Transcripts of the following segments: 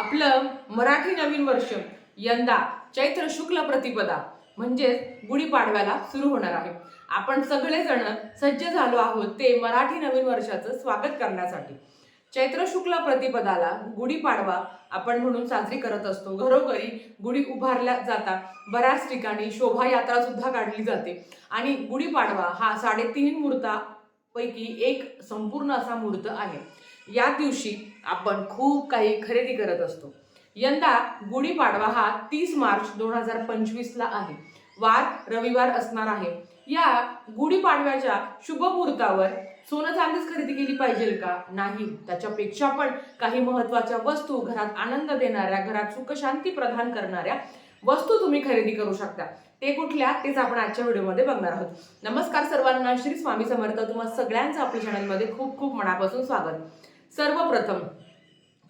आपलं मराठी नवीन वर्ष यंदा चैत्र शुक्ल प्रतिपदा म्हणजेच गुढीपाडव्याला सुरू होणार आहे. आपण सगळेजण सज्ज झालो आहोत ते मराठी नवीन वर्षाचं स्वागत करण्यासाठी. चैत्र शुक्ल प्रतिपदाला गुढीपाडवा आपण म्हणून साजरी करत असतो. घरोघरी गुढी उभारल्या जातात बऱ्याच ठिकाणी शोभायात्रा सुद्धा काढली जाते. आणि गुढीपाडवा हा साडेतीन मुहूर्तापैकी एक संपूर्ण असा मुहूर्त आहे. या दिवशी आपण खूप काही खरेदी करत असतो. यंदा गुढीपाडवा हा तीस मार्च दोन हजार पंचवीसला आहे. वार रविवार असणार आहे. या गुढीपाडव्याच्या शुभ मुहूर्तावर सोनं चांदीच खरेदी केली पाहिजे का? नाही. त्याच्यापेक्षा पण काही महत्त्वाच्या वस्तू घरात आनंद देणाऱ्या घरात सुखशांती प्रदान करणाऱ्या वस्तू तुम्ही खरेदी करू शकता. ते कुठल्या? तेच आपण आजच्या व्हिडिओमध्ये बघणार आहोत. नमस्कार सर्वांना. श्री स्वामी समर्थ तुम्हा सगळ्यांचं आपल्या चॅनलमध्ये खूप खूप मनापासून स्वागत. सर्वप्रथम.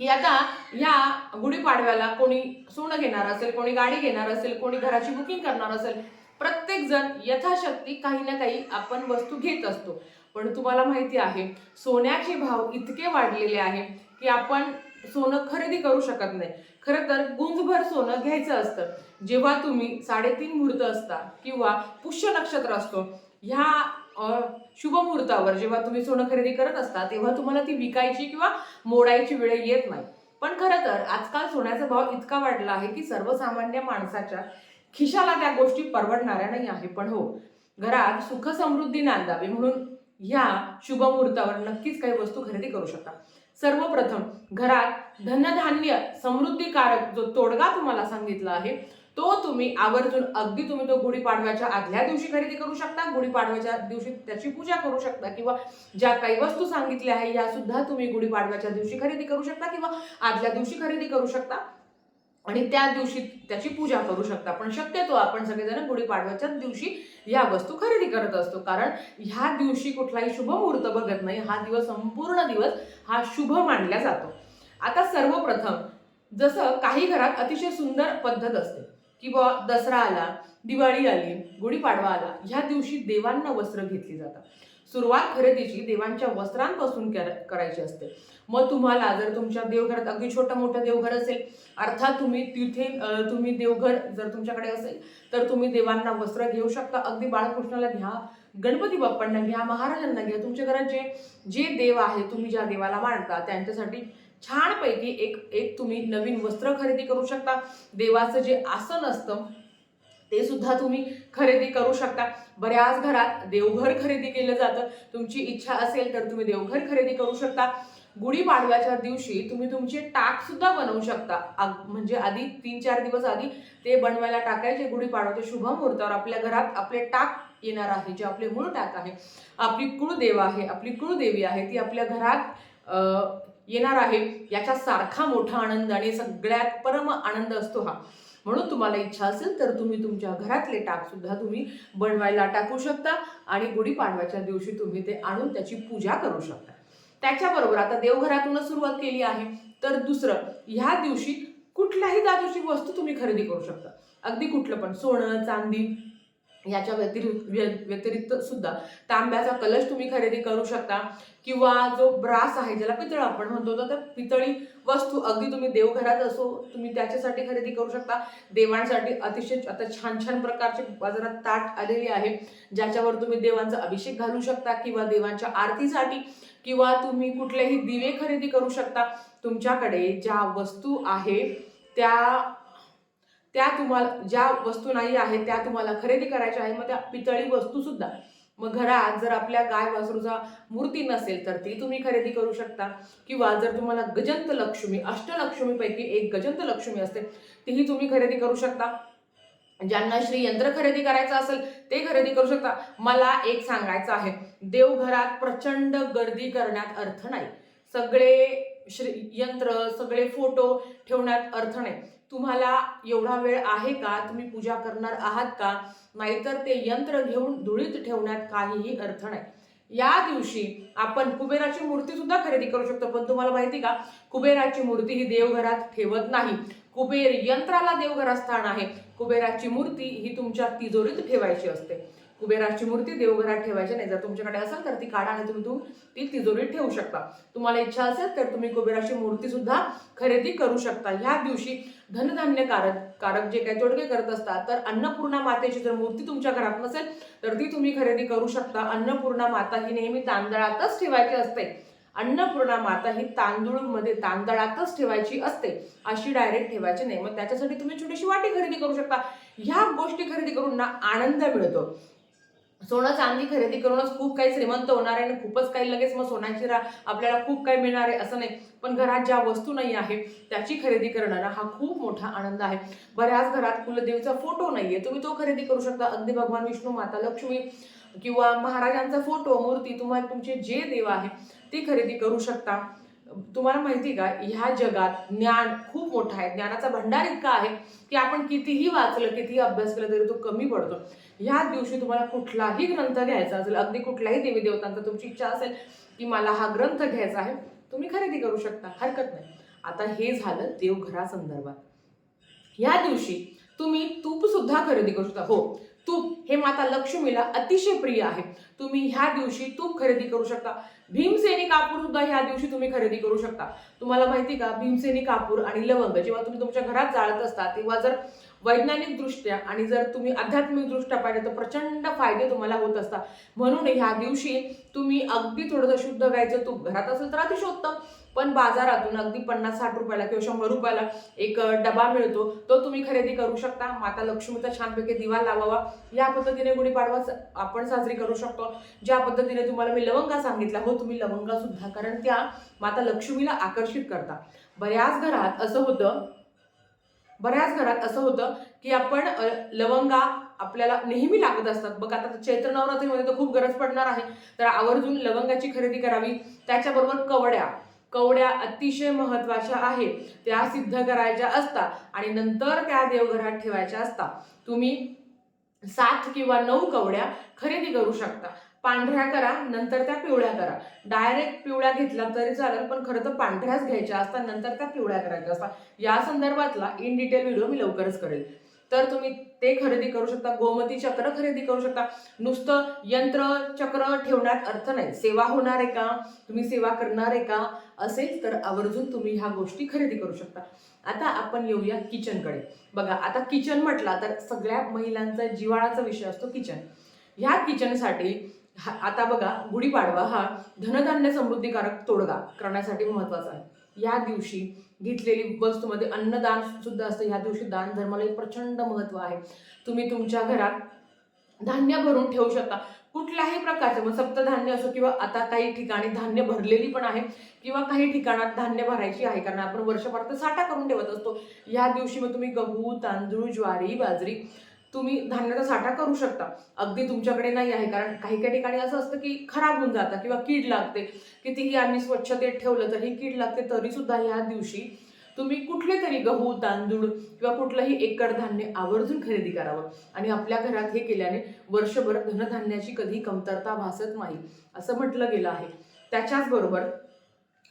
की आता ह्या गुढीपाडव्याला कोणी सोनं घेणार असेल कोणी गाडी घेणार असेल कोणी घराची बुकिंग करणार असेल प्रत्येक जण यथाशक्ती काही ना काही आपण वस्तू घेत असतो. पण तुम्हाला माहिती आहे सोन्याचे भाव इतके वाढलेले आहे की आपण सोनं खरेदी करू शकत नाही. खरं तर गुंजभर सोनं घ्यायचं असतं. जेव्हा तुम्ही साडेतीन मुहूर्त असता किंवा पुष्य नक्षत्र असतो ह्या शुभ मुहूर्तावर जेव्हा तुम्ही सोनं खरेदी करत असता तेव्हा तुम्हाला ती विकायची किंवा मोडायची वेळ येत नाही. पण खरं तर आजकाल सोन्याचा भाव इतका वाढला आहे की सर्वसामान्य माणसाच्या खिशाला त्या गोष्टी परवडणाऱ्या नाही आहे पण हो घरात सुख समृद्धी नांदावी म्हणून ह्या शुभ मुहूर्तावर नक्कीच काही वस्तू खरेदी करू शकता. सर्वप्रथम घरात धनधान्य समृद्धीकारक जो तोडगा तुम्हाला सांगितला आहे तो तुम्ही आवर्जून अगदी तुम्ही तो गुढीपाडव्याच्या आदल्या दिवशी खरेदी करू शकता गुढीपाडव्याच्या दिवशी त्याची पूजा करू शकता किंवा ज्या काही वस्तू सांगितल्या आहे या सुद्धा तुम्ही गुढीपाडव्याच्या दिवशी खरेदी करू शकता किंवा आदल्या दिवशी खरेदी करू शकता. आणि त्या दिवशी त्याची पूजा करू शकता. पण शक्यतो आपण सगळेजण गुढीपाडव्याच्या दिवशी या वस्तू खरेदी करत असतो. कारण ह्या दिवशी कुठलाही शुभ मुहूर्त बघत नाही. हा दिवस संपूर्ण दिवस हा शुभ मानला जातो. आता सर्वप्रथम जसं काही घरात अतिशय सुंदर पद्धत असते. किंवा दसरा आला दिवाळी आली गुढीपाडवा आला ह्या दिवशी देवांना वस्त्र घेतली जातात. सुरुवात खरेदीची देवांच्या वस्त्रांपासून करायची असते. मग तुम्हाला जर तुमच्या देवघरात अगदी छोटं मोठं देवघर असेल अर्थात तुम्ही तिथे तुम्ही देवघर जर तुमच्याकडे असेल तर तुम्ही देवांना वस्त्र घेऊ शकता. अगदी बाळकृष्णाला घ्या गणपती बाप्पांना घ्या महाराजांना घ्या. तुमच्या घरात जे जे देव आहे तुम्ही ज्या देवाला मानता त्यांच्यासाठी छानपैकी एक एक तुम्ही नवीन वस्त्र खरेदी करू शकता. देवाचं जे आसन असतं ते सुद्धा तुम्ही खरेदी करू शकता. बऱ्याच घरात देवघर खरेदी केलं जातं. तुमची इच्छा असेल तर तुम्ही देवघर खरेदी करू शकता. गुढीपाडव्याच्या दिवशी तुम्ही तुमचे टाक सुद्धा बनवू शकता. आग- म्हणजे आधी तीन चार दिवस आधी ते बनवायला टाकायचे. गुढीपाडव्याच्या शुभ मुहूर्तावर आपल्या घरात आपले टाक येणार आहे जे आपले मूळ टाक आहे. आपली कुळदेव आहे आपली कुळदेवी आहे ती आपल्या घरात येणार आहे. याचा सारखा मोठा आनंद आणि सगळ्यात परम आनंद असतो हा. म्हणून तुम्हाला इच्छा असेल तर तुम्ही तुमच्या घरातले टाक सुद्धा तुम्ही बनवायला टाकू शकता आणि गुढीपाडव्याच्या दिवशी तुम्ही ते आणून त्याची पूजा करू शकता. त्याच्याबरोबर आता देवघरातूनच सुरुवात केली आहे. तर दुसरं ह्या दिवशी कुठल्याही दादूची वस्तू तुम्ही खरेदी करू शकता. अगदी कुठलं पण सोनं चांदी याच्या व्यतिरिक्त व्य- व्यतिरिक्त सुद्धा तांब्याचा कलश तुम्ही खरेदी करू शकता. किंवा जो ब्रास आहे ज्याला पितळ आपण म्हणतो तर पितळी वस्तू अगदी तुम्ही देवघरात असो तुम्ही त्याच्यासाठी खरेदी करू शकता. देवांसाठी अतिशय आता छान छान प्रकारचे बाजारात ताट आलेले आहे ज्याच्यावर तुम्ही देवांचा अभिषेक घालू शकता किंवा देवांच्या आरतीसाठी किंवा तुम्ही कुठलेही दिवे खरेदी करू शकता. तुमच्याकडे ज्या वस्तू आहे त्या त्या तुम्हाला ज्या वस्तू नाही आहेत त्या तुम्हाला खरेदी करायच्या आहे मग त्या पितळी वस्तूसुद्धा मग घरात जर आपल्या गाय वासरूचा मूर्ती नसेल तर ती तुम्ही खरेदी करू शकता. किंवा जर तुम्हाला गजंत लक्ष्मी अष्टलक्ष्मीपैकी एक गजंत लक्ष्मी असते तीही तुम्ही खरेदी करू शकता. ज्यांना श्री यंत्र खरेदी करायचं असेल ते खरेदी करू शकता. मला एक सांगायचं आहे देवघरात प्रचंड गर्दी करण्यात अर्थ नाही. सगळे श्री यंत्र सगळे फोटो ठेवण्यात अर्थ नाही. तुम्हाला एवढा वेळ आहे का? तुम्ही पूजा करणार आहात का? नाहीतर ते यंत्र घेऊन धुळीत ठेवण्यात काहीही अर्थ नाही. या दिवशी आपण कुबेराची मूर्ती सुद्धा खरेदी करू शकतो पण तुम्हाला माहिती का? कुबेराची मूर्ती ही देवघरात ठेवत नाही. कुबेर यंत्राला देवघरात स्थान आहे. कुबेराची मूर्ती ही तुमच्या तिजोरीत ठेवायची असते. कुबेराची मूर्ती देवघरात ठेवायची नाही. जर तुमच्याकडे असेल तर ती काढा आणि तुम्ही ती तिजोरीत ठेवू शकता. तुम्हाला इच्छा असेल तर तुम्ही कुबेराची मूर्ती सुद्धा खरेदी करू शकता. ह्या दिवशी धनधान्य कारक कारक जे काही तोडगे करत असतात तर अन्नपूर्णा मातेची जर मूर्ती तुमच्या घरात नसेल तर ती तुम्ही खरेदी करू शकता. अन्नपूर्णा माता ही नेहमी तांदळातच ठेवायची असते. अन्नपूर्णा माता ही तांदूळमध्ये तांदळातच ठेवायची असते. अशी डायरेक्ट ठेवायची नाही. मग त्याच्यासाठी तुम्ही छोटीशी वाटी खरेदी करू शकता. ह्या गोष्टी खरेदी करून ना आनंद मिळतो. सोनं चांदी खरेदी करूनच खूप काही श्रीमंत होणार आहे आणि खूपच काही लगेच मग सोन्याची रा आपल्याला खूप काही मिळणार आहे असं नाही. पण घरात ज्या वस्तू नाही आहे त्याची खरेदी करणारा हा खूप मोठा आनंद आहे. बऱ्याच घरात कुलदेवीचा फोटो नाहीये. तुम्ही तो खरेदी करू शकता. अगदी भगवान विष्णू माता लक्ष्मी किंवा महाराजांचा फोटो मूर्ती तुम्हाला तुमचे जे देव आहे ती खरेदी करू शकता. तुम्हाला माहिती का? ह्या जगात ज्ञान खूप मोठं आहे. ज्ञानाचा भंडार इतका आहे की आपण कितीही वाचलं कितीही अभ्यास केला तरी तो कमी पडतो. ह्या दिवशी तुम्हाला कुठलाही ग्रंथ घ्यायचा असेल अगदी कुठल्याही देवी देवतांचा तुमची इच्छा असेल की मला हा ग्रंथ घ्यायचा आहे तुम्ही खरेदी करू शकता हरकत नाही. आता हे झालं देवघरासंदर्भात ह्या दिवशी तुम्ही तूप सुद्धा खरेदी करू शकता. हो तूप हे माता लक्ष्मीला अतिशय प्रिय आहे. तुम्ही ह्या दिवशी तूप खरेदी करू शकता. भीमसेनी कापूर सुद्धा ह्या दिवशी तुम्ही खरेदी करू शकता. तुम्हाला माहिती का भीमसेनी कापूर आणि लवंग जेव्हा तुम्ही तुमच्या घरात जाळत असता तेव्हा जर वैज्ञानिकदृष्ट्या आणि जर तुम्ही आध्यात्मिकदृष्ट्या पाहिले तर प्रचंड फायदे तुम्हाला होत असतात. म्हणून ह्या दिवशी तुम्ही अगदी थोडंसं शुद्ध गायचं तूप घरात असेल तर अतिशोत्तम पण बाजारातून अगदी पन्नास साठ रुपयाला किंवा शंभर रुपयाला एक डबा मिळतो. तो तुम्ही खरेदी करू शकता. माता लक्ष्मीचा छानपैकी दिवा लावावा. या पद्धतीने गुढीपाडवा आपण साजरी करू शकतो. ज्या पद्धतीने तुम्हाला मी लवंगा सांगितला हो तुम्ही लवंगा सुद्धा कारण त्या माता लक्ष्मीला आकर्षित करता बऱ्याच घरात असं होतं बऱ्याच घरात असं होतं की आपण लवंगा आपल्याला नेहमी लागत असतात. बघ आता चैत्र नवरात्रीमध्ये तर खूप गरज पडणार आहे. तर आवर्जून लवंगाची खरेदी करावी. त्याच्याबरोबर कवड्या. कवड्या अतिशय महत्त्वाच्या आहेत. त्या सिद्ध करायच्या असतात आणि नंतर त्या देवघरात ठेवायच्या असतात. तुम्ही सात किंवा नऊ कवड्या खरेदी करू शकता. पांढऱ्या करा नंतर त्या पिवळ्या करा. डायरेक्ट पिवळ्या घेतला तरी चालेल पण खरं तर पांढऱ्याच घ्यायच्या असतात नंतर त्या पिवळ्या करायच्या असतात. या संदर्भातला इन डिटेल व्हिडिओ मी लवकरच करेल. तर तुम्ही ते खरेदी करू शकता गोमती चक्र खरेदी करू शकता. नुसतं यंत्र चक्र ठेवण्यात अर्थ नाही. सेवा होणार आहे का? तुम्ही सेवा करणार आहे का? असेल तर आवर्जून तुम्ही ह्या गोष्टी खरेदी करू शकता. आता आपण येऊया किचनकडे. बघा आता किचन म्हटला तर सगळ्या महिलांचा जिवाळाचा विषय असतो किचन. ह्या किचनसाठी हा आता बघा गुढीपाडवा हा धनधान्य समृद्धीकारक तोडगा करण्यासाठी महत्त्वाचा आहे. या दिवशी घेतलेली वस्तूमध्ये अन्नदान सुद्धा असतं. ह्या दिवशी दान धर्माला एक प्रचंड महत्त्व आहे. तुम्ही तुमच्या घरात धान्य भरून ठेवू शकता. कुठल्याही प्रकारचे मग सप्तधान्य असो किंवा आता काही ठिकाणी धान्य भरलेली पण आहे किंवा काही ठिकाणात धान्य भरायची आहे कारण आपण वर्षभर तर साठा करून ठेवत असतो. या दिवशी मग तुम्ही गहू तांदूळ ज्वारी बाजरी तुम्ही धान्याचा साठा करू शकता. अगदी तुमच्याकडे नाही आहे. कारण काही काही ठिकाणी असं असतं की खराब होऊन जातं किंवा कीड लागते. कितीही आम्ही स्वच्छतेत ठेवलं तरी कीड लागते तरी सुद्धा ह्या दिवशी तुम्ही कुठले तरी गहू तांदूळ किंवा कुठलंही एकड धान्य आवर्जून खरेदी करावं. आणि आपल्या घरात हे केल्याने वर्षभर धनधान्याची कधी कमतरता भासत नाही असं म्हटलं गेलं आहे. त्याच्याच बरोबर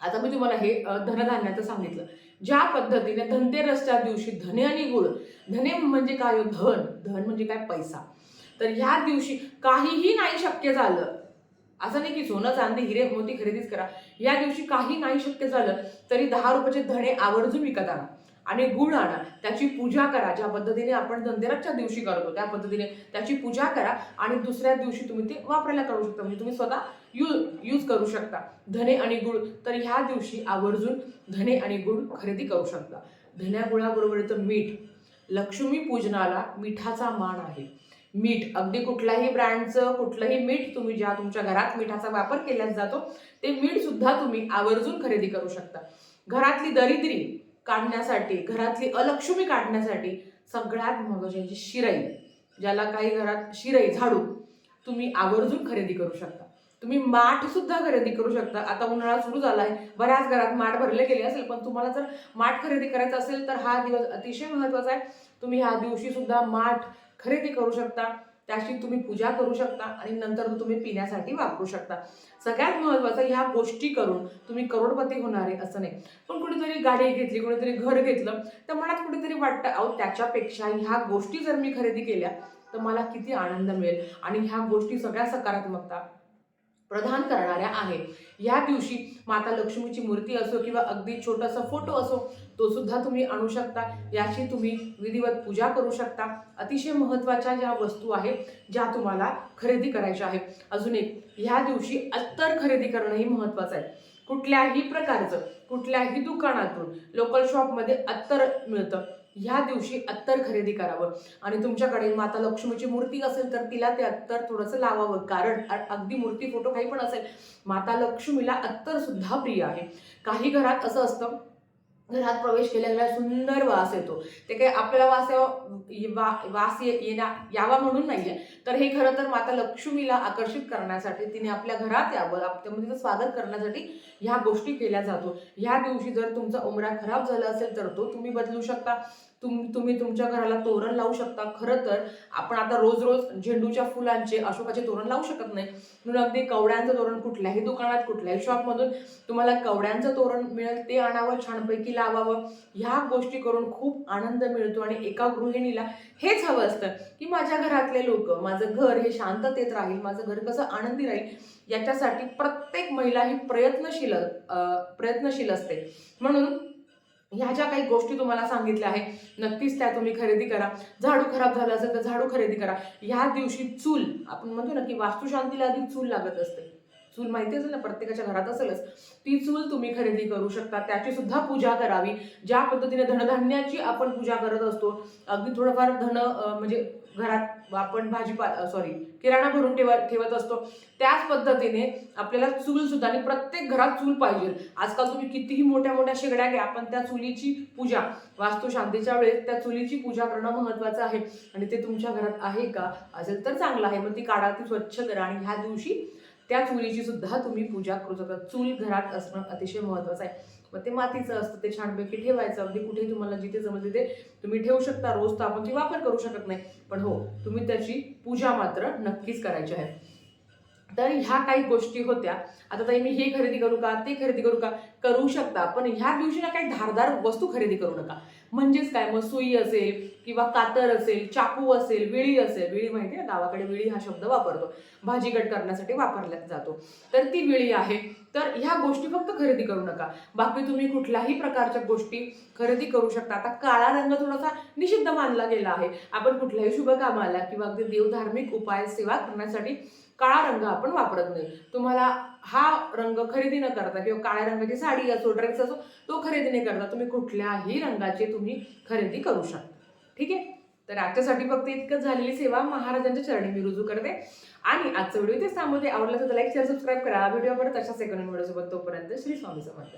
आता मी तुम्हाला हे धनधान्याचं सांगितलं. ज्या पद्धतीने धनतेरसच्या दिवशी धने आणि गुळ धने म्हणजे काय हो? धन. धन म्हणजे काय? पैसा. तर ह्या दिवशी काहीही नाही शक्य झालं असं नाही की सोनं चांदी हिरे मोती खरेदीच करा. या दिवशी काही नाही शक्य झालं तरी दहा रुपयाचे धणे आवर्जून विकत आणा आणि गुळ आणा. त्याची पूजा करा. ज्या पद्धतीने आपण धनतेरसच्या दिवशी करतो त्या पद्धतीने त्याची पूजा करा आणि दुसऱ्या दिवशी तुम्ही ते वापरायला करू शकता. म्हणजे तुम्ही स्वतः यू यूज करू शकता. धने आणि गुळ तर ह्या दिवशी आवर्जून धने आणि गुळ खरेदी करू शकता. धन्या गुळाबरोबर येतं मीठ. लक्ष्मी पूजनाला मिठाचा मान आहे. मीठ अगदी कुठल्याही ब्रँडचं कुठलंही मीठ तुम्ही ज्या तुमच्या घरात मिठाचा वापर केला जातो ते मीठ सुद्धा तुम्ही आवर्जून खरेदी करू शकता. घरातली दरिद्री काढण्यासाठी घरातली अलक्ष्मी काढण्यासाठी सगळ्यात महत्वाची शिराई ज्याला काही घरात शिराई झाडू तुम्ही आवर्जून खरेदी करू शकता. तुम्ही माठ सुद्धा खरेदी करू शकता. आता उन्हाळा सुरू झाला आहे बऱ्याच घरात माठ भरले गेले असेल पण तुम्हाला जर माठ खरेदी करायचा असेल तर हा दिवस अतिशय महत्त्वाचा आहे. तुम्ही ह्या दिवशी सुद्धा माठ खरेदी करू शकता. त्याची तुम्ही पूजा करू शकता आणि नंतर तो तुम्ही पिण्यासाठी वापरू शकता. सगळ्यात महत्वाचं ह्या गोष्टी करून तुम्ही करोडपती होणार आहे असं नाही. पण कुणीतरी गाडी घेतली कुणीतरी घर घेतलं तर मनात कुठेतरी वाटतं अहो त्याच्यापेक्षा ह्या गोष्टी जर मी खरेदी केल्या तर मला किती आनंद मिळेल. आणि ह्या गोष्टी सगळ्या सकारात्मकता. प्रदान करणाऱ्या आहेत. ह्या दिवशी माता लक्ष्मीची मूर्ती असो किंवा अगदी छोटासा फोटो असो तो सुद्धा तुम्ही आणू शकता. याची तुम्ही विधिवत पूजा करू शकता. अतिशय महत्त्वाच्या ज्या वस्तू आहेत ज्या तुम्हाला खरेदी करायच्या आहेत. अजून एक ह्या दिवशी अत्तर खरेदी करणंही महत्त्वाचं आहे. कुठल्याही प्रकारचं कुठल्याही दुकानातून लोकल शॉपमध्ये अत्तर मिळतं. ह्या दिवशी अत्तर खरेदी करावं. आणि तुमच्याकडे माता लक्ष्मीची मूर्ती असेल तर तिला ते अत्तर थोडंसं लावावं. कारण अगदी मूर्ती फोटो काही पण असेल. माता लक्ष्मीला अत्तर सुद्धा प्रिय आहे. काही घरात असं असतं घरात प्रवेश केल्या सुंदर वास येतो. ते काही आपल्याला वास वा- वास ये- येण्या यावा म्हणून नाहीये. तर हे खरं तर माता लक्ष्मीला आकर्षित करण्यासाठी तिने आपल्या घरात यावं त्यामध्ये स्वागत करण्यासाठी ह्या गोष्टी केल्या जातो. ह्या दिवशी जर तुमचा उमरा खराब झाला असेल तर तो तुम्ही बदलू शकता. तुम तुम्ही तुमच्या घराला तोरण लावू शकता. खरं तर आपण आता रोज रोज झेंडूच्या फुलांचे अशोकाचे तोरण लावू शकत नाही. म्हणून अगदी कवड्यांचं तोरण कुठल्याही दुकानात कुठल्याही शॉपमधून तुम्हाला कवड्यांचं तोरण मिळेल ते आणावं छानपैकी लावावं. ह्या गोष्टी करून खूप आनंद मिळतो आणि एका गृहिणीला हेच हवं असतं की माझ्या घरातले लोक माझं घर हे शांततेत राहील माझं घर कसं आनंदी राहील याच्यासाठी प्रत्येक महिला ही प्रयत्नशील प्रयत्नशील असते. म्हणून ह्या ज्या काही गोष्टी तुम्हाला सांगितल्या आहेत नक्कीच त्या तुम्ही खरेदी करा. झाडू खराब झाला असेल तर झाडू खरेदी करा. ह्या दिवशी चूल आपण म्हणतो ना की वास्तुशांतीला आधी चूल लागत असते. चूल माहिती असेल ना प्रत्येकाच्या घरात असेलच. ती चूल तुम्ही खरेदी करू शकता. त्याची सुद्धा पूजा करावी. ज्या पद्धतीने धनधान्याची आपण पूजा करत असतो अगदी थोडंफार धन म्हणजे घरात आपण भाजीपाला सॉरी किराणा भरून ठेवा ठेवत असतो. त्याच पद्धतीने आपल्याला चूल सुद्धा आणि प्रत्येक घरात चूल पाहिजे. आजकाल तुम्ही कितीही मोठ्या मोठ्या शेगड्या घ्या पण त्या चुलीची पूजा वास्तुशांतीच्या वेळेस त्या चुलीची पूजा करणं महत्वाचं आहे. आणि ते तुमच्या घरात आहे का? असेल तर चांगलं आहे मग ती काढा ती स्वच्छ करा. आणि ह्या दिवशी त्या चुलीची सुद्धा तुम्ही पूजा करू शकता. चूल घरात असणं अतिशय महत्वाचं आहे. मग ते मातीचं असतं ते छानपैकी ठेवायचं. अगदी कुठेही तुम्हाला जिथे जमत तिथे तुम्ही ठेवू शकता. रोज तर आपण ती वापर करू शकत नाही. पण हो तुम्ही त्याची पूजा मात्र नक्कीच करायची आहे. तर ह्या काही गोष्टी होत्या. आता ताई मी हे खरेदी करू का ते खरेदी करू का? करू शकता पण ह्या दिवशी ना काही धारदार वस्तू खरेदी करू नका. म्हणजेच काय? मग सुई असेल किंवा कातर असेल चाकू असेल विळी असेल. विळी माहिती आहे ना गावाकडे विळी हा शब्द वापरतो. भाजी कट करण्यासाठी वापरला जातो. तर ती विळी आहे. तर ह्या गोष्टी फक्त खरेदी करू नका. बाकी तुम्ही कुठल्याही प्रकारच्या गोष्टी खरेदी करू शकता. आता काळा रंग थोडासा निषिद्ध मानला गेला आहे. आपण कुठल्याही शुभ कामाला किंवा अगदी देवधार्मिक उपाय सेवा करण्यासाठी काळा रंग आपण वापरत नाही. तुम्हाला हा रंग खरेदी न करता किंवा काळ्या रंगाची साडी असो ड्रेस असो तो खरेदी न करता तुम्ही कुठल्याही रंगाची तुम्ही खरेदी करू शकता. ठीक आहे? तर आजच्यासाठी फक्त इतकंच झालेली सेवा. महाराजांच्या चरणी मी रुजू करते. आणि आजचा व्हिडिओ इथेच थांबवते. आवडलं तर लाईक शेअर सबस्क्राईब करा. व्हिडिओ आवडत तशाच सेकंड व्हिडिओसोबत तोपर्यंत श्री स्वामी समर्थ.